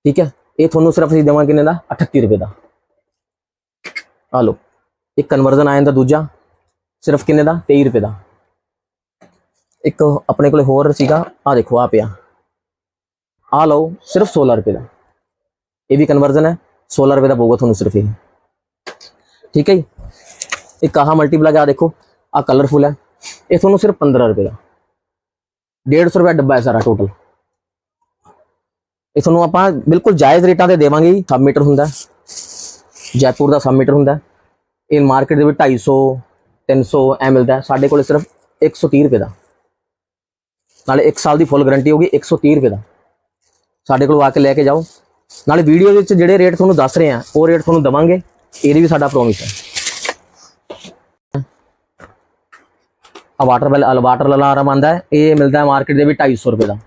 ਠੀਕ ਹੈ ਇਹ ਤੁਹਾਨੂੰ ਸਿਰਫ ਅਸੀਂ ਦੇਵਾਂਗੇ ਕਿੰਨੇ ਦਾ? 38 ਰੁਪਏ ਦਾ। ਆ ਲਓ, ਇੱਕ ਕਨਵਰਜ਼ਨ ਆ ਜਾਂਦਾ ਦੂਜਾ, ਸਿਰਫ ਕਿੰਨੇ ਦਾ? 23 ਰੁਪਏ ਦਾ। ਇੱਕ ਆਪਣੇ ਕੋਲੇ ਹੋਰ ਸੀਗਾ ਆ ਦੇਖੋ ਆ ਪਿਆ। ਆ ਲਓ, ਸਿਰਫ 16 ਰੁਪਏ ਦਾ। ਇਹ ਵੀ ਕਨਵਰਜ਼ਨ ਹੈ 16 ਰੁਪਏ ਦਾ ਪਊਗਾ ਤੁਹਾਨੂੰ ਸਿਰਫ ਇਹ। ਠੀਕ ਹੈ ਜੀ? ਇੱਕ ਆਹ ਮਲਟੀਪਲਗ ਆ ਦੇਖੋ ਆ ਕਲਰਫੁਲ ਹੈ। ਇਹ ਤੁਹਾਨੂੰ ਸਿਰਫ 15 ਰੁਪਏ ਦਾ। 150 ਰੁਪਏ ਡੱਬਾ ਹੈ ਸਾਰਾ ਟੋਟਲ ਇਹ ਤੁਹਾਨੂੰ ਆਪਾਂ ਬਿਲਕੁਲ ਜਾਇਜ਼ ਰੇਟਾਂ ਤੇ ਦੇਵਾਂਗੇ ਜੀ। ਸਬ ਮੀਟਰ ਹੁੰਦਾ ਜੈਪੁਰ ਦਾ ਸਬ ਮੀਟਰ ਹੁੰਦਾ ਇਹ ਮਾਰਕੀਟ ਦੇ ਵਿੱਚ 250 300 ਐ ਮਿਲਦਾ ਹੈ। ਸਾਡੇ ਕੋਲ ਸਿਰਫ 130 ਰੁਪਏ ਦਾ। ਨਾਲੇ 1 ਸਾਲ ਦੀ ਫੁੱਲ ਗਾਰੰਟੀ ਹੋਗੀ 130 ਰੁਪਏ ਦਾ। ਸਾਡੇ ਕੋਲ ਆ ਕੇ ਲੈ ਕੇ ਜਾਓ। ਨਾਲੇ ਵੀਡੀਓ ਵਿੱਚ ਜਿਹੜੇ ਰੇਟ ਤੁਹਾਨੂੰ ਦੱਸ ਰਹੇ ਆ ਉਹ ਰੇਟ ਤੁਹਾਨੂੰ ਦਵਾਂਗੇ। ਇਹਦੇ ਵੀ ਸਾਡਾ ਪ੍ਰੋਮਿਸ ਹੈ ਆ ਵਾਟਰ ਬੈਲ ਅਲ ਵਾਟਰ ਅਲਾਰਮ ਆਂਦਾ ਹੈ। ਇਹ ਮਿਲਦਾ ਹੈ ਮਾਰਕੀਟ ਦੇ ਵਿੱਚ 250 ਰੁਪਏ ਦਾ।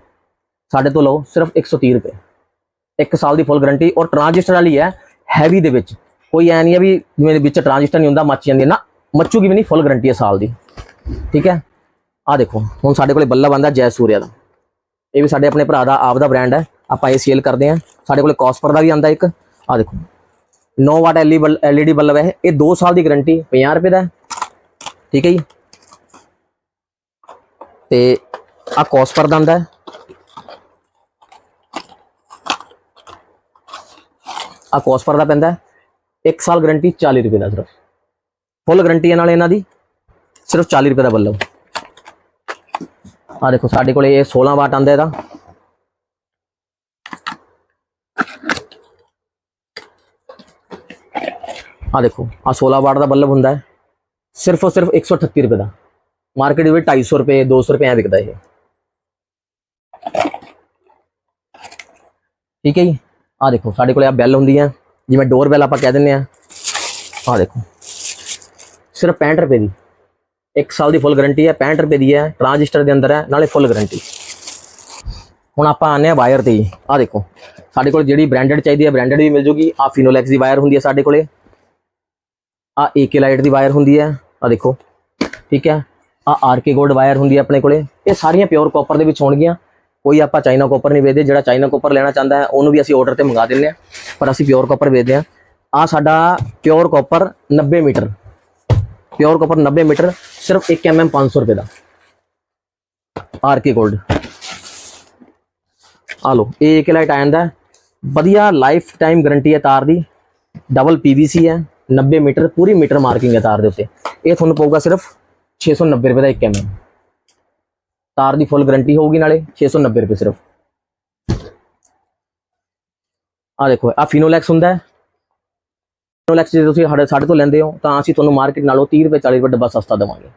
ਸਾਡੇ ਤੋਂ ਲਓ ਸਿਰਫ 130 ਰੁਪਏ। ਇੱਕ ਸਾਲ ਦੀ ਫੁੱਲ ਗਾਰੰਟੀ ਔਰ ਟ੍ਰਾਂਜਿਸਟਰ ਵਾਲੀ ਹੈ ਹੈਵੀ ਦੇ ਵਿੱਚ। ਕੋਈ ਐ ਨਹੀਂ ਹੈ ਵੀ ਜਿਵੇਂ ਵਿੱਚ ਟ੍ਰਾਂਜਿਸਟਰ ਨਹੀਂ ਹੁੰਦਾ, ਮੱਚ ਜਾਂਦੀ ਨਾ, ਮੱਚੂਗੀ ਵੀ ਨਹੀਂ ਫੁੱਲ ਗਾਰੰਟੀ ਹੈ ਸਾਲ ਦੀ। ਠੀਕ ਹੈ? ਆ ਦੇਖੋ, ਹੁਣ ਸਾਡੇ ਕੋਲੇ ਬੱਲਾ ਆਂਦਾ ਜੈ ਸੂਰਿਆ ਦਾ। ਇਹ ਵੀ ਸਾਡੇ ਆਪਣੇ ਭਰਾ ਦਾ ਆਪ ਦਾ ਬ੍ਰਾਂਡ ਹੈ। ਆਪਾਂ ਇਹ ਸੇਲ ਕਰਦੇ ਹਾਂ। ਸਾਡੇ ਕੋਲੇ ਕਾਸਪਰ ਦਾ ਵੀ ਆਂਦਾ ਇੱਕ। ਆ ਦੇਖੋ। 9 ਵਾਟ ਐਲਈਡੀ ਬੱਲਬ ਹੈ। ਇਹ 2 ਸਾਲ ਦੀ ਗਾਰੰਟੀ 50 ਰੁਪਏ ਦਾ ਠੀਕ ਹੈ ਜੀ। ਤੇ ਆ ਕਾਸਪਰ ਦਾ ਆਂਦਾ ਹੈ। ਆ ਕਾਸਪਰ ਦਾ ਪੈਂਦਾ ਹੈ। 1 ਸਾਲ ਗਾਰੰਟੀ 40 ਰੁਪਏ ਦਾ ਸਿਰਫ। ਫੁੱਲ ਗਾਰੰਟੀ ਹੈ ਨਾਲ ਇਹਨਾਂ ਦੀ। ਸਿਰਫ 40 ਰੁਪਏ ਦਾ ਬੱਲਬ। ਆ ਦੇਖੋ, ਸਾਡੇ ਕੋਲੇ ਇਹ 16 ਵਾਟ ਆਂਦਾ ਇਹਦਾ। ਆ ਦੇਖੋ ਆ 16 ਵਾਟ ਦਾ ਬੱਲਬ ਹੁੰਦਾ ਹੈ ਸਿਰਫ ਔਰ ਸਿਰਫ 138 ਰੁਪਏ ਦਾ ਮਾਰਕੀਟ ਵਿੱਚ 250 ਰੁਪਏ 200 ਰੁਪਏ ਐ ਵਿਕਦਾ ਇਹ ਠੀਕ ਹੈ ਜੀ ਆ ਦੇਖੋ ਸਾਡੇ ਕੋਲੇ ਆ ਬੈਲ ਹੁੰਦੀ ਹੈ ਜਿਵੇਂ ਡੋਰ ਬੈਲ ਆਪਾਂ ਕਹਿ ਦਿੰਦੇ ਆ ਆ ਦੇਖੋ ਸਿਰਫ 65 ਰੁਪਏ ਦੀ 1 ਸਾਲ ਦੀ ਫੁੱਲ ਗਾਰੰਟੀ ਹੈ 65 ਰੁਪਏ ਦੀ ਹੈ ਟ੍ਰਾਂਜਿਸਟਰ ਦੇ ਅੰਦਰ ਹੈ ਨਾਲੇ ਫੁੱਲ ਗਾਰੰਟੀ ਹੁਣ ਆਪਾਂ ਆਨੇ ਆ ਵਾਇਰ ਤੇ ਆ ਦੇਖੋ ਸਾਡੇ ਕੋਲ ਜਿਹੜੀ ਬ੍ਰਾਂਡਡ ਚਾਹੀਦੀ ਹੈ ਬ੍ਰਾਂਡਡ ਵੀ ਮਿਲ ਜੂਗੀ ਆ ਫਿਨੋਲੈਕਸ ਦੀ ਵਾਇਰ ਹੁੰਦੀ ਹੈ ਸਾਡੇ ਕੋਲੇ ਆ ਏਕੇ ਲਾਈਟ ਦੀ ਵਾਇਰ ਹੁੰਦੀ ਹੈ। ਆ ਦੇਖੋ। ਠੀਕ ਹੈ। ਆ ਆਰਕੇ ਗੋਲਡ ਵਾਇਰ ਹੁੰਦੀ ਹੈ ਆਪਣੇ ਕੋਲੇ। ਇਹ ਸਾਰੀਆਂ ਪਿਓਰ ਕਾਪਰ ਦੇ ਵਿੱਚ ਹੋਣਗੀਆਂ। ਕੋਈ ਆਪਾਂ ਚਾਈਨਾ ਕਾਪਰ ਨਹੀਂ ਵੇਚਦੇ। ਜਿਹੜਾ ਚਾਈਨਾ ਕਾਪਰ ਲੈਣਾ ਚਾਹੁੰਦਾ ਹੈ, ਉਹਨੂੰ ਵੀ ਅਸੀਂ ਆਰਡਰ ਤੇ ਮੰਗਾ ਦਿੰਦੇ ਆ ਪਰ ਅਸੀਂ ਪਿਓਰ ਕਾਪਰ ਵੇਚਦੇ ਆ ਆ ਸਾਡਾ pure copper 90 meter. Pure copper 90 meter ਸਿਰਫ 1 mm 500 ਰੁਪਏ ਦਾ। ਆਰ ਕੇ 골ਡ ਆ ਲੋ ਇਹ ਇੱਕ ਲਾਈਟ ਆ ਜਾਂਦਾ ਵਧੀਆ ਲਾਈਫ ਟਾਈਮ ਗਾਰੰਟੀ ਹੈ ਤਾਰ ਦੀ। ਡਬਲ ਪੀਵੀਸੀ ਹੈ। 90 ਮੀਟਰ, ਪੂਰੀ ਮੀਟਰ ਮਾਰਕਿੰਗ ਹੈ ਤਾਰ ਦੇ ਉੱਤੇ। ਇਹ ਤੁਹਾਨੂੰ ਪਊਗਾ ਸਿਰਫ 690 ਰੁਪਏ ਦਾ 1 mm ਤਾਰ ਦੀ ਫੁੱਲ ਗਾਰੰਟੀ ਹੋਊਗੀ ਨਾਲੇ 690 ਰੁਪਏ ਸਿਰਫ। ਆ ਦੇਖੋ ਆ ਫਿਨੋਲੈਕਸ ਹੁੰਦਾ ਹੈ। ਫਿਨੋਲੈਕਸ ਜੇ ਤੁਸੀਂ ਸਾਡੇ ਸਾਡੇ ਤੋਂ ਲੈਂਦੇ ਹੋ, ਤਾਂ ਅਸੀਂ ਤੁਹਾਨੂੰ ਮਾਰਕੀਟ ਨਾਲੋਂ 30 ਰੁਪਏ 40 ਰੁਪਏ ਡੱਬਾ ਸਸਤਾ ਦੇਵਾਂਗੇ।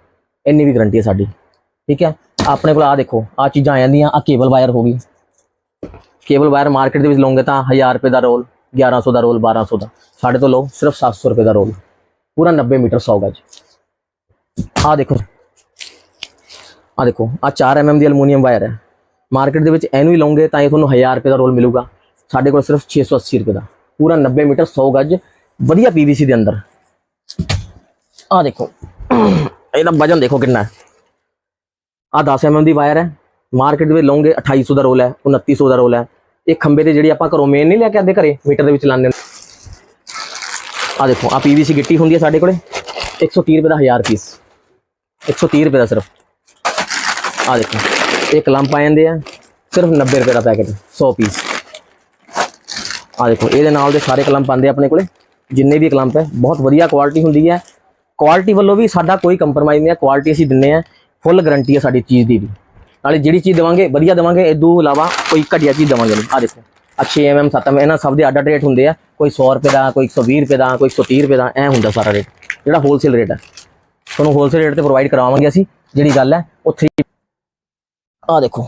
ਇੰਨੀ ਵੀ ਗਾਰੰਟੀ ਹੈ ਸਾਡੀ। ਠੀਕ ਹੈ? ਆਪਣੇ ਕੋਲ ਆ ਦੇਖੋ ਆ ਚੀਜ਼ਾਂ ਆ ਜਾਂਦੀਆਂ ਆ ਕੇਬਲ ਵਾਇਰ ਹੋ ਗਈ। ਕੇਬਲ ਵਾਇਰ ਮਾਰਕੀਟ ਦੇ ਵਿੱਚ ਲਓਗੇ ਤਾਂ 1000 ਰੁਪਏ ਦਾ ਰੋਲ 1100 ਦਾ ਰੋਲ 1200 ਦਾ। ਸਾਡੇ ਤੋਂ ਲਓ, ਸਿਰਫ 700 ਰੁਪਏ ਦਾ ਰੋਲ। ਪੂਰਾ 90 ਮੀਟਰ 100 ਗਜ ਆ ਦੇਖੋ। ਆ ਦੇਖੋ ਆ 4 mm ਦੀ ਐਲੂਮੀਨੀਅਮ ਵਾਇਰ ਹੈ। ਮਾਰਕੀਟ ਦੇ ਵਿੱਚ ਇਹਨੂੰ ਹੀ ਲਓਗੇ ਤਾਂ ਇਹ ਤੁਹਾਨੂੰ 1000 ਰੁਪਏ ਦਾ ਰੋਲ ਮਿਲੂਗਾ। ਸਾਡੇ ਕੋਲ ਸਿਰਫ 680 ਰੁਪਏ ਦਾ। ਪੂਰਾ 90 ਮੀਟਰ 100 ਗਜ ਵਧੀਆ ਪੀਵੀਸੀ ਦੇ ਅੰਦਰ। ਆ ਦੇਖੋ। ਇਹਦਾ ਵਜਨ ਦੇਖੋ ਕਿੰਨਾ ਹੈ। ਆ 10 mm ਦੀ ਵਾਇਰ ਹੈ। ਮਾਰਕੀਟ ਦੇ ਵਿੱਚ ਲਓਗੇ 2800 ਦਾ ਰੋਲ ਹੈ 2900 ਦਾ ਰੋਲ ਹੈ। ਇਹ ਖੰਬੇ ਤੇ ਜਿਹੜੀ ਆਪਾਂ ਘਰੋਂ ਮੇਨ ਨਹੀਂ ਲੈ ਕੇ ਆਉਂਦੇ ਘਰੇ, ਮੀਟਰ ਦੇ ਵਿੱਚ ਲਾਉਂਦੇ ਆ ਦੇਖੋ ਆ ਪੀਵੀਸੀ ਗਿੱਟੀ ਹੁੰਦੀ ਹੈ ਸਾਡੇ ਕੋਲੇ 130 ਰੁਪਏ ਦਾ 1000 ਪੀਸ 130 ਰੁਪਏ ਦਾ ਸਿਰਫ। ਆ ਦੇਖੋ, ਇਹ ਕਲੰਪ ਆ ਜਾਂਦੇ ਆ, ਸਿਰਫ 90 ਰੁਪਏ ਦਾ ਪੈਕੇਟ 100 ਪੀਸ ਆ ਦੇਖੋ, ਇਹਦੇ ਨਾਲ ਦੇ ਸਾਰੇ ਕਲੰਪ ਆਉਂਦੇ ਆ ਆਪਣੇ ਕੋਲੇ, ਜਿੰਨੇ ਵੀ ਕਲੰਪ ਹੈ, ਬਹੁਤ ਵਧੀਆ ਕੁਆਲਿਟੀ ਹੁੰਦੀ ਹੈ। ਕੁਆਲਿਟੀ ਵੱਲੋਂ ਵੀ ਸਾਡਾ ਕੋਈ ਕੰਪਰੋਮਾਈਜ਼ ਨਹੀਂ ਹੈ ਕੁਆਲਿਟੀ ਅਸੀਂ ਦਿੰਨੇ ਆ ਫੁੱਲ ਗਾਰੰਟੀ ਹੈ ਸਾਡੀ ਚੀਜ਼ ਦੀ ਵੀ। ਨਾਲੇ ਜਿਹੜੀ ਚੀਜ਼ ਦੇਵਾਂਗੇ, ਵਧੀਆ ਦੇਵਾਂਗੇ ਇਦੋਂ ਇਲਾਵਾ ਕੋਈ ਘਟੀਆ ਚੀਜ਼ ਦੇਵਾਂਗੇ ਨਹੀਂ। ਆ ਦੇਖੋ ਆ 6 mm 7 mm ਇਹਨਾਂ ਸਭ ਦੇ ਅੱਡ ਅੱਡ ਰੇਟ ਹੁੰਦੇ ਆ। ਕੋਈ 100 ਰੁਪਏ ਦਾ, ਕੋਈ 120 ਰੁਪਏ ਦਾ, ਕੋਈ 130 ਰੁਪਏ ਦਾ, ਐ ਹੁੰਦਾ ਸਾਰਾ ਰੇਟ ਜਿਹੜਾ ਹੋਲਸੇਲ ਰੇਟ ਹੈ ਤੁਹਾਨੂੰ ਹੋਲਸੇਲ ਰੇਟ ਤੇ ਪ੍ਰੋਵਾਈਡ ਕਰਾਵਾਂਗੇ ਅਸੀਂ, ਜਿਹੜੀ ਗੱਲ ਹੈ, ਉਹ 3 ਆ ਦੇਖੋ।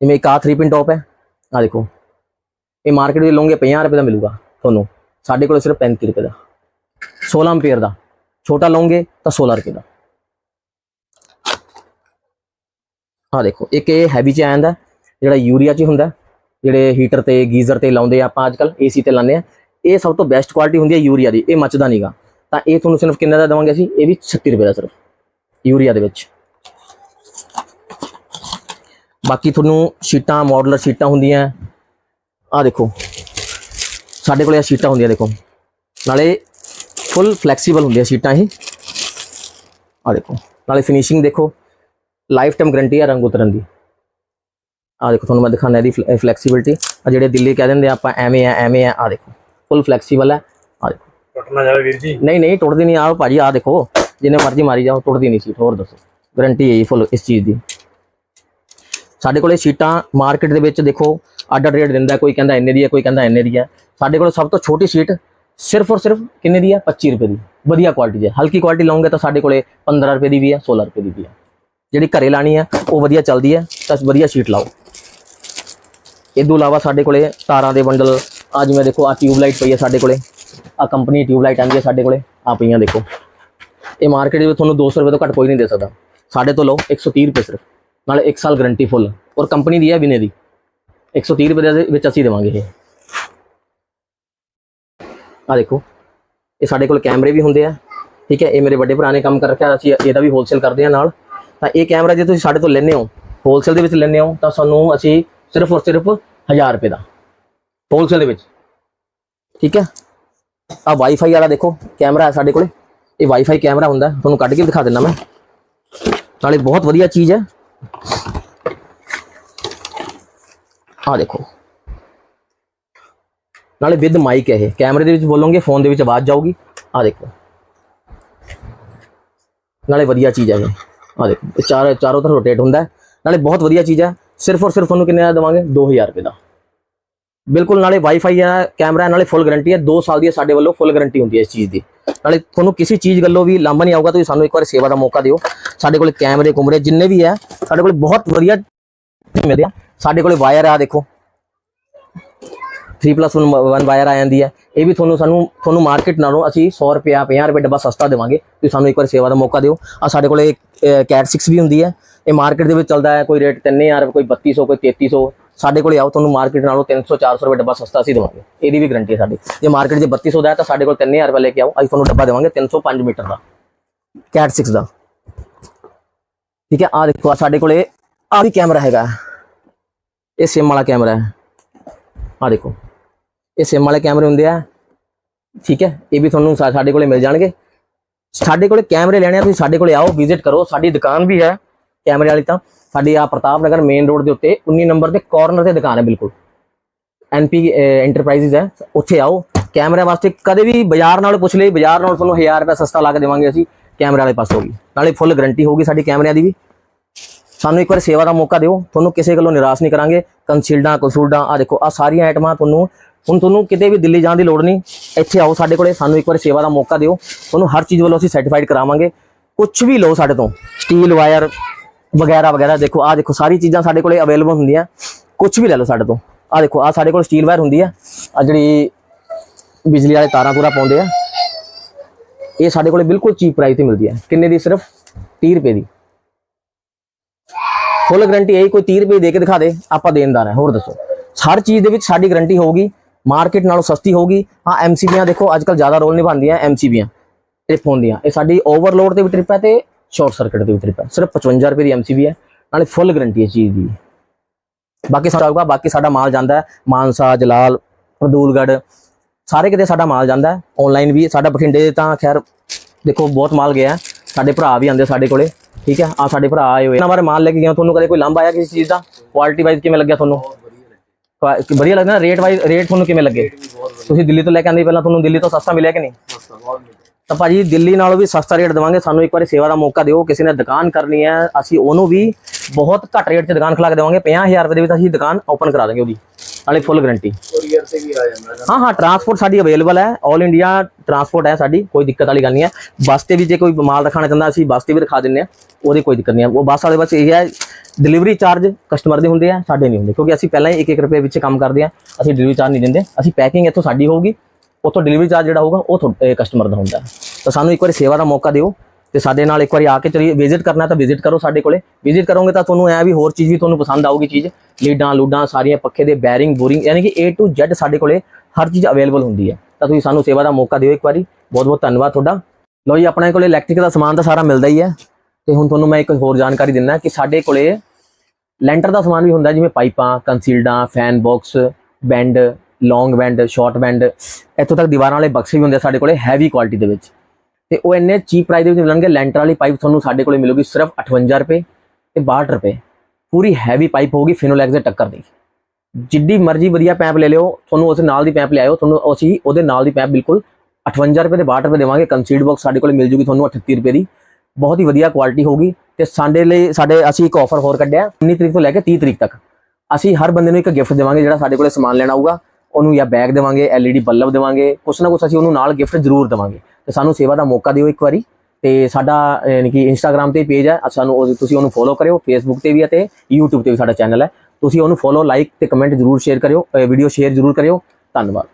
ਜਿਵੇਂ ਇੱਕ ਆ 3 ਪਿਨ ਟੌਪ ਹੈ ਆ ਦੇਖੋ। ਇਹ ਮਾਰਕੀਟ ਵਿੱਚ ਲਓਗੇ 50 ਰੁਪਏ ਦਾ ਮਿਲੂਗਾ ਤੁਹਾਨੂੰ। ਸਾਡੇ ਕੋਲ ਸਿਰਫ 35 ਰੁਪਏ ਦਾ। 16 ਐਂਪੀਅਰ ਦਾ। ਛੋਟਾ ਲਓਗੇ ਤਾਂ 16 ਰੁਪਏ ਦਾ। ਆ ਦੇਖੋ, ਇੱਕ ਇਹ ਹੈਵੀ ਚ ਆ ਜਾਂਦਾ ਜਿਹੜਾ ਯੂਰੀਆ ਚ ਹੁੰਦਾ, ਜਿਹੜੇ ਹੀਟਰ ਤੇ, ਗੀਜ਼ਰ ਤੇ ਲਾਉਂਦੇ ਆ ਆਪਾਂ ਅੱਜਕੱਲ ਏਸੀ ਤੇ ਲਾਉਂਦੇ ਆ, ਇਹ ਸਭ ਤੋਂ ਬੈਸਟ ਕੁਆਲਿਟੀ ਹੁੰਦੀ ਹੈ ਯੂਰੀਆ ਦੀ, ਇਹ ਮੱਚਦਾ ਨਹੀਂਗਾ ਤਾਂ ਇਹ ਤੁਹਾਨੂੰ ਸਿਰਫ ਕਿੰਨੇ ਦਾ ਦੇਵਾਂਗੇ ਅਸੀਂ? ਇਹ ਵੀ 36 ਰੁਪਏ ਦਾ ਸਿਰਫ, ਯੂਰੀਆ ਦੇ ਵਿੱਚ। ਬਾਕੀ ਤੁਹਾਨੂੰ ਸ਼ੀਟਾਂ ਮਾਡਲਰ ਸ਼ੀਟਾਂ ਹੁੰਦੀਆਂ। ਆ ਦੇਖੋ, ਸਾਡੇ ਕੋਲ ਇਹ ਸ਼ੀਟਾਂ ਹੁੰਦੀਆਂ, ਦੇਖੋ। ਨਾਲੇ ਫੁੱਲ ਫਲੈਕਸੀਬਲ ਹੁੰਦੀਆਂ ਸ਼ੀਟਾਂ ਇਹ। ਆ ਦੇਖੋ, ਨਾਲੇ ਫਿਨਿਸ਼ਿੰਗ ਦੇਖੋ। ਲਾਈਫ ਟਾਈਮ ਗਾਰੰਟੀ ਹੈ ਰੰਗ ਉਤਰਨ ਦੀ। ਆ ਦੇਖੋ ਤੁਹਾਨੂੰ ਮੈਂ ਦਿਖਾਣਾ ਇਹਦੀ ਫਲੈਕਸੀਬਿਲਟੀ ਆ ਜਿਹੜੇ ਦਿੱਲੀ ਕਹਿ ਦਿੰਦੇ ਆ ਆਪਾਂ ਐਵੇਂ ਆ ਐਵੇਂ ਆ ਆ ਦੇਖੋ ਫੁੱਲ ਫਲੈਕਸੀਬਲ ਹੈ ਆ ਦੇਖੋ। ਟੁੱਟਣਾ ਜਾਵੇ ਵੀਰ ਜੀ। ਨਹੀਂ ਨਹੀਂ ਟੁੱਟਦੀ ਨਹੀਂ ਆ ਭਾਜੀ ਆ ਦੇਖੋ ਜਿੰਨੇ ਮਰਜ਼ੀ ਮਾਰੀ ਜਾਓ ਟੁੱਟਦੀ ਨਹੀਂ ਸੀਟ ਹੋਰ ਦੱਸੋ। ਗਾਰੰਟੀ ਹੈ ਜੀ ਫੁੱਲ ਇਸ ਚੀਜ਼ ਦੀ। ਸਾਡੇ ਕੋਲੇ ਸ਼ੀਟਾਂ ਮਾਰਕੀਟ ਦੇ ਵਿੱਚ ਦੇਖੋ ਅੱਡ ਅੱਡ ਰੇਟ ਦਿੰਦਾ ਕੋਈ ਕਹਿੰਦਾ ਇੰਨੇ ਦੀ ਹੈ ਕੋਈ ਕਹਿੰਦਾ ਇੰਨੇ ਦੀ ਹੈ ਸਾਡੇ ਕੋਲ ਸਭ ਤੋਂ ਛੋਟੀ ਸ਼ੀਟ ਸਿਰਫ ਔਰ ਸਿਰਫ ਕਿੰਨੇ ਦੀ ਹੈ 25 ਰੁਪਏ ਦੀ। ਵਧੀਆ ਕੁਆਲਿਟੀ ਦੀ ਹੈ। ਹਲਕੀ ਕੁਆਲਿਟੀ ਲਓਗੇ ਤਾਂ ਸਾਡੇ ਕੋਲੇ 15 ਰੁਪਏ ਦੀ ਵੀ ਹੈ 16 ਰੁਪਏ ਦੀ ਵੀ ਹੈ ਜਿਹੜੀ ਘਰੇ ਲਾਣੀ ਹੈ ਉਹ ਵਧੀਆ ਚੱਲਦੀ ਹੈ ਤਾਂ ਵਧੀਆ ਸ਼ੀਟ ਲਾਓ। ਇਹ ਤੋਂ ਇਲਾਵਾ ਸਾਡੇ ਕੋਲੇ ਤਾਰਾਂ ਦੇ ਬੰਡਲ ਆ ਜਿਵੇਂ ਦੇਖੋ ਆ ਟਿਊਬ ਲਾਈਟ ਪਈ ਹੈ ਸਾਡੇ ਕੋਲੇ ਆ ਕੰਪਨੀ ਟਿਊਬ ਲਾਈਟ ਆਂਦੀ ਹੈ ਸਾਡੇ ਕੋਲੇ ਆ ਪਈਆਂ ਦੇਖੋ। ਇਹ ਮਾਰਕੀਟ ਵਿੱਚ ਤੁਹਾਨੂੰ 200 ਰੁਪਏ ਤੋਂ ਘੱਟ ਕੋਈ ਨਹੀਂ ਦੇ ਸਕਦਾ। ਸਾਡੇ ਤੋਂ ਲਓ 130 ਰੁਪਏ ਸਿਰਫ, ਨਾਲੇ 1 ਸਾਲ ਗਾਰੰਟੀ ਫੁੱਲ ਔਰ ਕੰਪਨੀ ਦੀ ਹੈ ਵਿਨੇ ਦੀ 130 ਰੁਪਏ ਦੇ ਵਿੱਚ ਅਸੀਂ ਦੇਵਾਂਗੇ ਇਹ। ਆ ਦੇਖੋ, ਇਹ ਸਾਡੇ ਕੋਲ ਕੈਮਰੇ ਵੀ ਹੁੰਦੇ ਆ, ਠੀਕ ਹੈ, ਇਹ ਮੇਰੇ ਵੱਡੇ ਭਰਾ ਨੇ ਕੰਮ ਕਰ ਰੱਖਿਆ, ਅਸੀਂ ਇਹਦਾ ਵੀ ਹੋਲਸੇਲ ਕਰਦੇ ਆ ਨਾਲ। ਤਾਂ ਇਹ ਕੈਮਰਾ ਜੇ ਤੁਸੀਂ ਸਾਡੇ ਤੋਂ ਲੈਂਦੇ ਹੋ ਹੋਲਸੇਲ ਦੇ ਵਿੱਚ ਲੈਂਦੇ ਹੋ, ਤਾਂ ਸਾਨੂੰ ਅਸੀਂ ਸਿਰਫ ਔਰ ਸਿਰਫ 1000 ਰੁਪਏ ਦਾ। ਹੋਲਸੇਲ ਦੇ ਵਿੱਚ। ਠੀਕ ਹੈ? ਆ ਵਾਈਫਾਈ ਵਾਲਾ ਦੇਖੋ, ਕੈਮਰਾ ਹੈ ਸਾਡੇ ਕੋਲੇ। ਇਹ ਵਾਈਫਾਈ ਕੈਮਰਾ ਹੁੰਦਾ ਤੁਹਾਨੂੰ ਕੱਢ ਕੇ ਦਿਖਾ ਦਿੰਦਾ ਮੈਂ। ਨਾਲੇ ਬਹੁਤ ਵਧੀਆ ਚੀਜ਼ ਹੈ। ਆ ਦੇਖੋ। ਨਾਲੇ ਵਿਦ ਮਾਈਕ ਹੈ ਇਹ। ਕੈਮਰੇ ਦੇ ਵਿੱਚ ਬੋਲੋਗੇ ਫੋਨ ਦੇ ਵਿੱਚ ਆਵਾਜ਼ ਜਾਊਗੀ। ਆ ਦੇਖੋ। ਨਾਲੇ ਵਧੀਆ ਚੀਜ਼ ਹੈ ਇਹ। ਆ ਦੇਖੋ ਚਾਰ, ਚਾਰੋਂ ਤਰਫ ਰੋਟੇਟ ਹੁੰਦਾ ਨਾਲੇ ਬਹੁਤ ਵਧੀਆ ਚੀਜ਼ ਹੈ। ਸਿਰਫ ਔਰ ਸਿਰਫ ਤੁਹਾਨੂੰ ਕਿੰਨੇ ਦਾ ਦੇਵਾਂਗੇ? 2000 ਰੁਪਏ ਦਾ। ਬਿਲਕੁਲ ਨਾਲੇ ਵਾਈਫਾਈ ਹੈ ਕੈਮਰਾ ਨਾਲੇ ਫੁੱਲ ਗਾਰੰਟੀ ਹੈ। 2 ਸਾਲ ਦੀ ਸਾਡੇ ਵੱਲੋਂ ਫੁੱਲ ਗਾਰੰਟੀ ਹੁੰਦੀ ਹੈ ਇਸ ਚੀਜ਼ ਦੀ। ਨਾਲੇ ਤੁਹਾਨੂੰ ਕਿਸੇ ਚੀਜ਼ ਗੱਲੋਂ ਵੀ ਲਾਂਭਾ ਨਹੀਂ ਆਊਗਾ, ਤੁਸੀਂ ਸਾਨੂੰ ਇੱਕ ਵਾਰ ਸੇਵਾ ਦਾ ਮੌਕਾ ਦਿਓ। ਸਾਡੇ ਕੋਲ ਕੈਮਰੇ ਕੁਮਰੇ ਜਿੰਨੇ ਵੀ ਹੈ, ਸਾਡੇ ਕੋਲ ਬਹੁਤ ਵਧੀਆ ਮਿਲਦੇ ਆ। ਸਾਡੇ ਕੋਲ ਵਾਇਰ ਆ, ਦੇਖੋ। 3+1 ਵਾਇਰ ਆ ਜਾਂਦੀ ਹੈ। ਇਹ ਵੀ ਤੁਹਾਨੂੰ ਸਾਨੂੰ, ਤੁਹਾਨੂੰ ਮਾਰਕੀਟ ਨਾਲੋਂ ਅਸੀਂ 100 ਰੁਪਿਆ 50 ਰੁਪਏ ਡੱਬਾ ਸਸਤਾ ਦੇਵਾਂਗੇ। ਤੁਸੀਂ ਸਾਨੂੰ ਇੱਕ ਵਾਰ ਸੇਵਾ ਦਾ ਮੌਕਾ ਦਿਓ। ਆ ਸਾਡੇ ਕੋਲੇ ਕੈਟ 6 ਵੀ ਹੁੰਦੀ ਹੈ। ਇਹ ਮਾਰਕੀਟ ਦੇ ਵਿੱਚ ਚੱਲਦਾ ਹੈ। ਕੋਈ ਰੇਟ 3000 ਕੋਈ 3200 ਕੋਈ 3300 ਸਾਡੇ ਕੋਲੇ ਆਓ, ਤੁਹਾਨੂੰ ਮਾਰਕੀਟ ਨਾਲੋਂ 300 400 ਰੁਪਏ ਡੱਬਾ ਸਸਤਾ ਅਸੀਂ ਦੇਵਾਂਗੇ। ਇਹਦੀ ਵੀ ਗਰੰਟੀ ਹੈ ਸਾਡੀ। ਜੇ ਮਾਰਕੀਟ 'ਚ 3200 ਦਾ ਹੈ, ਤਾਂ ਸਾਡੇ ਕੋਲ 3000 ਰੁਪਏ ਲੈ ਕੇ ਆਓ। ਅਸੀਂ ਤੁਹਾਨੂੰ ਡੱਬਾ ਦੇਵਾਂਗੇ 305 ਮੀਟਰ ਦਾ। ਕੈਟ 6 ਦਾ। ਠੀਕ ਹੈ ਆ ਦੇਖੋ ਆ ਸਾਡੇ ਕੋਲੇ ਆ ਵੀ ਕੈਮਰਾ ਹੈਗਾ। ਇਹ ਸਿਮ ਵਾਲਾ ਕੈਮਰਾ ਹੈ। ਆ ਦੇਖੋ। ਇਹ ਸਿਮ ਵਾਲੇ ਕੈਮਰੇ ਹੁੰਦੇ ਆ। ਠੀਕ ਹੈ, ਇਹ ਵੀ ਤੁਹਾਨੂੰ ਸਾ- ਸਾਡੇ ਕੋਲੇ ਮਿਲ ਜਾਣਗੇ। ਸਾਡੇ ਕੋਲੇ ਕੈਮਰੇ ਲੈਣੇ ਆ, ਤੁਸੀਂ ਸਾਡੇ ਕੋਲੇ ਆਓ ਵਿਜ਼ਿਟ ਕਰੋ। ਸਾਡੀ ਦੁਕਾਨ ਵੀ ਹੈ ਕੈਮਰੇ ਵਾਲੀ ਤਾਂ। ਸਾਡੀ ਆ ਪ੍ਰਤਾਪ ਨਗਰ ਮੇਨ ਰੋਡ ਦੇ ਉੱਤੇ 19 ਨੰਬਰ ਦੇ ਕਾਰਨਰ ਤੇ ਦੁਕਾਨ ਹੈ, ਬਿਲਕੁਲ। ਐਨਪੀ ਐਂਟਰਪ੍ਰਾਈਜ਼ਸ ਹੈ। ਉੱਥੇ ਆਓ। ਕੈਮਰੇ ਵਾਸਤੇ ਕਦੇ ਵੀ ਬਾਜ਼ਾਰ ਨਾਲੋਂ ਪੁੱਛ ਲਈ ਬਾਜ਼ਾਰ ਨਾਲ ਤੁਹਾਨੂੰ 1000 ਰੁਪਏ ਸਸਤਾ ਲਾ ਕੇ ਦੇਵਾਂਗੇ ਅਸੀਂ ਕੈਮਰੇ ਵਾਲੇ ਪਾਸੋਂ ਵੀ। ਨਾਲੇ ਫੁੱਲ ਗਾਰੰਟੀ ਹੋਊਗੀ ਸਾਡੀ ਕੈਮਰਿਆਂ ਦੀ ਵੀ। ਸਾਨੂੰ ਇੱਕ ਵਾਰ ਸੇਵਾ ਦਾ ਮੌਕਾ ਦਿਓ। ਤੁਹਾਨੂੰ ਕਿਸੇ ਗੱਲੋਂ ਨਿਰਾਸ਼ ਨਹੀਂ ਕਰਾਂਗੇ। ਕੰਸੀਲਡਾਂ, ਕਸੂਲਡਾਂ ਆ ਦੇਖੋ ਆ ਸਾਰੀਆਂ ਆਈਟਮਾਂ ਤੁਹਾਨੂੰ ਹੁਣ ਤੁਹਾਨੂੰ ਕਿਤੇ ਵੀ ਦਿੱਲੀ ਜਾਣ ਦੀ ਲੋੜ ਨਹੀਂ, ਇੱਥੇ ਆਓ ਸਾਡੇ ਕੋਲੇ, ਸਾਨੂੰ ਇੱਕ ਵਾਰ ਸੇਵਾ ਦਾ ਮੌਕਾ ਦਿਓ। ਤੁਹਾਨੂੰ ਹਰ ਚੀਜ਼ ਵੱਲੋਂ ਅਸੀਂ ਸਰਟੀਫਾਈਡ ਕਰਾਵਾਂਗੇ। ਕੁਝ ਵੀ ਲਓ ਸਾਡੇ ਤੋਂ ਸਟੀਲ ਵਾਇਰ ਵਗੈਰਾ ਵਗੈਰਾ ਦੇਖੋ ਆ ਦੇਖੋ, ਸਾਰੀ ਚੀਜ਼ਾਂ ਸਾਡੇ ਕੋਲੇ ਅਵੇਲੇਬਲ ਹੁੰਦੀਆਂ। ਕੁਝ ਵੀ ਲੈ ਲਓ ਸਾਡੇ ਤੋਂ। ਆ ਦੇਖੋ ਆ ਸਾਡੇ ਕੋਲ ਸਟੀਲ ਵਾਇਰ ਹੁੰਦੀ ਆ। ਆ ਜਿਹੜੀ ਬਿਜਲੀ ਵਾਲੇ ਤਾਰਾਂ ਤੂਰਾ ਪਾਉਂਦੇ ਆ। ਇਹ ਸਾਡੇ ਕੋਲੇ ਬਿਲਕੁਲ ਚੀਪ ਪ੍ਰਾਈਸ ਤੇ ਮਿਲਦੀ ਹੈ ਕਿੰਨੇ ਦੀ ਸਿਰਫ? 30 ਰੁਪਏ ਦੀ। ਫੁੱਲ ਗਾਰੰਟੀ ਹੈ ਕੋਈ 30 ਰੁਪਏ ਦੇ ਕੇ ਦਿਖਾ ਦੇ, ਆਪਾਂ ਦੇਣਦਾਰ ਹੈ ਹੋਰ ਦੱਸੋ। ਹਰ ਚੀਜ਼ ਦੇ ਵਿੱਚ ਸਾਡੀ ਗਾਰੰਟੀ ਹੋਊਗੀ। ਮਾਰਕੀਟ ਨਾਲੋਂ ਸਸਤੀ ਹੋਊਗੀ। ਹਾਂ ਐਮਸੀਬੀਆਂ ਦੇਖੋ ਅੱਜ ਕੱਲ ਜ਼ਿਆਦਾ ਰੋਲ ਨਿਭਾਉਂਦੀਆਂ ਐਮਸੀਬੀਆਂ ਟ੍ਰਿਪ ਹੁੰਦੀਆਂ ਇਹ ਸਾਡੀ ਓਵਰਲੋਡ ਤੇ ਵੀ ਟ੍ਰਿਪ ਹੈ ਤੇ ਸ਼ਾਰਟ ਸਰਕਟ ਤੇ ਵੀ ਟ੍ਰਿਪ ਹੈ। ਸਿਰਫ 55 ਰੁਪਏ ਦੀ ਐਮਸੀਬੀ ਹੈ, ਨਾਲੇ ਫੁੱਲ ਗਰੰਟੀ ਹੈ ਚੀਜ਼ ਦੀ। ਬਾਕੀ ਸਾਡਾ ਹੋਊਗਾ ਬਾਕੀ ਸਾਡਾ ਮਾਲ ਜਾਂਦਾ ਹੈ, ਮਾਨਸਾ, ਜਲਾਲ ਫਦੂਲਗੜ੍ਹ ਸਾਰੇ ਕਿਤੇ ਸਾਡਾ ਮਾਲ ਜਾਂਦਾ ਹੈ। ਆਨਲਾਈਨ ਵੀ, ਸਾਡਾ ਬਠਿੰਡੇ ਤਾਂ ਖੈਰ, ਦੇਖੋ, ਬਹੁਤ ਮਾਲ ਗਿਆ ਸਾਡੇ ਭਰਾ ਵੀ ਆਉਂਦੇ ਸਾਡੇ ਕੋਲੇ, ਠੀਕ ਹੈ? ਆ ਸਾਡੇ ਭਰਾ ਆਏ ਹੋਏ ਇਹਨਾਂ ਬਾਰੇ ਮਾਲ ਲੈ ਕੇ ਗਿਆ, ਤੁਹਾਨੂੰ ਕਦੇ ਕੋਈ ਲੰਬ ਆਇਆ ਕਿਸੇ ਚੀਜ਼ ਦਾ? ਕੁਆਲਿਟੀ ਵਾਈਜ਼ ਕਿਵੇਂ ਲੱਗਿਆ ਤੁਹਾਨੂੰ? ਵਧੀਆ ਲੱਗਦਾ ਰੇਟ ਵਾਈਜ਼ ਰੇਟ ਤੁਹਾਨੂੰ ਕਿਵੇਂ ਲੱਗੇ? ਤੁਸੀਂ ਦਿੱਲੀ ਤੋਂ ਲੈ ਕੇ ਆਂਦੇ ਪਹਿਲਾਂ ਤੁਹਾਨੂੰ ਦਿੱਲੀ ਤੋਂ ਸਸਤਾ ਮਿਲਿਆ ਕਿ ਨਹੀਂ? ਤਾਂ ਭਾਜੀ ਦਿੱਲੀ ਨਾਲੋਂ ਵੀ ਸਸਤਾ ਰੇਟ ਦੇਵਾਂਗੇ। ਸਾਨੂੰ ਇੱਕ ਵਾਰੀ ਸੇਵਾ ਦਾ ਮੌਕਾ ਦਿਓ। ਕਿਸੇ ਨੇ ਦੁਕਾਨ ਕਰਨੀ ਹੈ ਅਸੀਂ ਉਹਨੂੰ ਵੀ ਬਹੁਤ ਘੱਟ ਰੇਟ 'ਚ ਦੁਕਾਨ ਖਿਲਾ ਕੇ ਦੇਵਾਂਗੇ। 50000 ਰੁਪਏ ਦੇ ਵਿੱਚ ਅਸੀਂ ਦੁਕਾਨ ਓਪਨ ਕਰਾ ਦਾਂਗੇ ਉਹਦੀ। ਨਾਲੇ ਫੁੱਲ ਗਾਰੰਟੀ ਹਾਂ ਹਾਂ ਟਰਾਂਸਪੋਰਟ ਸਾਡੀ ਅਵੇਲੇਬਲ ਹੈ। 올 ਇੰਡੀਆ ਟਰਾਂਸਪੋਰਟ ਹੈ ਸਾਡੀ, ਕੋਈ ਦਿੱਕਤ ਵਾਲੀ ਗੱਲ ਨਹੀਂ ਹੈ। ਬੱਸ ਤੇ ਵੀ ਜੇ ਕੋਈ ਮਾਲ ਰਖਾਣਾ ਚਾਹੁੰਦਾ, ਅਸੀਂ ਬੱਸ ਤੇ ਵੀ ਰਖਾ ਦਿੰਦੇ ਹਾਂ। ਉਹਦੀ ਕੋਈ ਦਿੱਕਤ ਨਹੀਂ ਹੈ। ਉਹ ਬੱਸ ਵਾਲੇ ਬਸ ਇਹ ਹੈ ਡਿਲੀਵਰੀ ਚਾਰਜ ਕਸਟਮਰ ਦੇ ਹੁੰਦੇ ਆ, ਸਾਡੇ ਨਹੀਂ ਹੁੰਦੇ। ਕਿਉਂਕਿ ਅਸੀਂ ਪਹਿਲਾਂ ਹੀ 1-1 ਰੁਪਏ ਵਿੱਚ ਕੰਮ ਕਰਦੇ ਹਾਂ। ਅਸੀਂ ਡਿਲੀਵਰੀ ਚਾਰਜ ਨਹੀਂ ਦਿੰਦੇ। ਅਸੀਂ ਪੈਕਿੰਗ ਇੱਥੋਂ ਸਾਡੀ ਹੋਊਗੀ। ਉੱਥੋਂ ਡਿਲੀਵਰੀ ਚਾਰਜ ਜਿਹੜਾ ਹੋਊਗਾ, ਉਹ ਕਸਟਮਰ ਦਾ ਹੁੰਦਾ। ਤਾਂ ਸਾਨੂੰ ਇੱਕ ਵਾਰੀ ਸੇਵਾ ਦਾ ਮੌਕਾ ਦਿਓ। ਤੇ ਸਾਡੇ ਨਾਲ ਇੱਕ ਵਾਰੀ ਆ ਕੇ ਚਲੀਏ ਵਿਜ਼ਿਟ ਕਰਨਾ ਤਾਂ ਵਿਜ਼ਿਟ ਕਰੋ ਸਾਡੇ ਕੋਲੇ। ਵਿਜ਼ਿਟ ਕਰੋਗੇ ਤਾਂ ਤੁਹਾਨੂੰ ਐ ਵੀ ਹੋਰ ਚੀਜ਼ ਵੀ ਤੁਹਾਨੂੰ ਪਸੰਦ ਆਊਗੀ ਚੀਜ਼। ਲੀਡਾਂ, ਲੂਡਾਂ, ਸਾਰੀਆਂ ਪੱਖੇ ਦੇ ਬੈਰਿੰਗ ਬੋਰਿੰਗ ਯਾਨੀ ਕਿ A ਟੂ Z ਸਾਡੇ ਕੋਲੇ ਹਰ ਚੀਜ਼ ਅਵੇਲੇਬਲ ਹੁੰਦੀ ਹੈ। ਤਾਂ ਤੁਸੀਂ ਸਾਨੂੰ ਸੇਵਾ ਦਾ ਮੌਕਾ ਦਿਓ ਇੱਕ ਵਾਰੀ। ਬਹੁਤ ਬਹੁਤ ਧੰਨਵਾਦ ਤੁਹਾਡਾ। ਲੋ ਜੀ, ਆਪਣੇ ਕੋਲੇ ਇਲੈਕਟ੍ਰਿਕ ਦਾ ਸਮਾਨ ਤਾਂ ਸਾਰਾ ਮਿਲਦਾ ਹੀ ਹੈ। ਤੇ ਹੁਣ ਤੁਹਾਨੂੰ ਮੈਂ ਇੱਕ ਹੋਰ ਜਾਣਕਾਰੀ ਦਿੰਦਾ ਕਿ ਸਾਡੇ ਕੋਲੇ ਲੈਂਟਰ ਦਾ ਸਮਾਨ ਵੀ ਹੁੰਦਾ ਜਿਵੇਂ ਪਾਈਪਾਂ ਕੰਸੀਲਡਾਂ fan box bend long bend short bend ਇੱਥੋਂ ਤੱਕ ਦੀਵਾਰਾਂ ਵਾਲੇ ਬਕਸੇ ਵੀ ਹੁੰਦੇ ਆ ਸਾਡੇ ਕੋਲੇ ਹੈਵੀ ਕੁਆਲਿਟੀ ਦੇ ਵਿੱਚ। ਤੇ ਉਹ ਇੰਨੇ ਚੀਪ ਪ੍ਰਾਈਸ ਦੇ ਵਿੱਚ ਮਿਲਣਗੇ, ਲੈਂਟਰ ਵਾਲੀ ਪਾਈਪ ਤੁਹਾਨੂੰ ਸਾਡੇ ਕੋਲੇ ਮਿਲੂਗੀ ਸਿਰਫ 58 ਰੁਪਏ ਤੇ 62 ਰੁਪਏ। ਪੂਰੀ ਹੈਵੀ ਪਾਈਪ ਹੋਊਗੀ ਫਿਨੋਲੈਕਸ ਦੇ ਟੱਕਰ ਦੀ। ਜਿੱਡੀ ਮਰਜ਼ੀ ਵਧੀਆ ਪੈਪ ਲੈ ਲਿਓ, ਤੁਹਾਨੂੰ ਉਸ ਨਾਲ ਦੀ ਪੈਪ ਲਿਆਇਓ, ਤੁਹਾਨੂੰ ਅਸੀਂ ਉਹਦੇ ਨਾਲ ਦੀ ਪੈਪ ਬਿਲਕੁਲ 58 ਰੁਪਏ ਤੇ 62 ਰੁਪਏ ਦੇਵਾਂਗੇ। ਕੰਸੀਡ ਬਾਕਸ ਸਾਡੇ ਕੋਲ ਮਿਲ ਜੂਗੀ ਤੁਹਾਨੂੰ 38 ਰੁਪਏ ਦੀ। ਬਹੁਤ ਹੀ ਵਧੀਆ ਕੁਆਲਿਟੀ ਹੋਊਗੀ ਤੇ ਸਾਡੇ ਲਈ, ਸਾਡੇ ਅਸੀਂ ਇੱਕ ਆਫਰ ਹੋਰ ਕੱਢਿਆ 19 ਤਰੀਕ ਤੋਂ ਲੈ ਕੇ 30 ਤਰੀਕ ਤੱਕ। ਅਸੀਂ ਹਰ ਬੰਦੇ ਨੂੰ ਇੱਕ ਗਿਫਟ ਦੇਵਾਂਗੇ ਜਿਹੜਾ ਸਾਡੇ ਕੋਲੇ ਸਮਾਨ ਲੈਣਾ ਆਊਗਾ। ਉਹਨੂੰ ਜਾਂ ਬੈਗ ਦੇਵਾਂਗੇ, LED ਬੱਲਬ ਦੇਵਾਂਗੇ, ਕੁਛ ਨਾ ਕੁਛ ਅਸੀਂ ਉਹਨੂੰ ਨਾਲ ਗਿਫਟ ਜ਼ਰੂਰ ਦੇਵਾਂਗੇ। ਤੇ ਸਾਨੂੰ ਸੇਵਾ ਦਾ ਮੌਕਾ ਦਿਓ ਇੱਕ ਵਾਰੀ। ਤੇ ਸਾਡਾ ਯਾਨੀ ਕਿ ਇੰਸਟਾਗ੍ਰam ਤੇ ਪੇਜ ਹੈ ਸਾਨੂੰ ਉਹ- ਤੁਸੀਂ ਉਹਨੂੰ ਫੋਲੋ ਕਰਿਓ ਫੇਸਬੁੱਕ ਤੇ ਵੀ ਹੈ ਤੇ YouTube ਤੇ ਵੀ ਸਾਡਾ ਚੈਨਲ ਹੈ। ਤੁਸੀਂ ਉਹਨੂੰ ਫੋਲੋ ਲਾਈਕ ਤੇ ਕਮੈਂਟ ਜ਼ਰੂਰ ਸ਼ੇਅਰ ਕਰਿਓ ਵੀਡੀਓ ਸ਼ੇਅਰ ਜ਼ਰੂਰ ਕਰਿਓ। ਧੰਨਵਾਦ।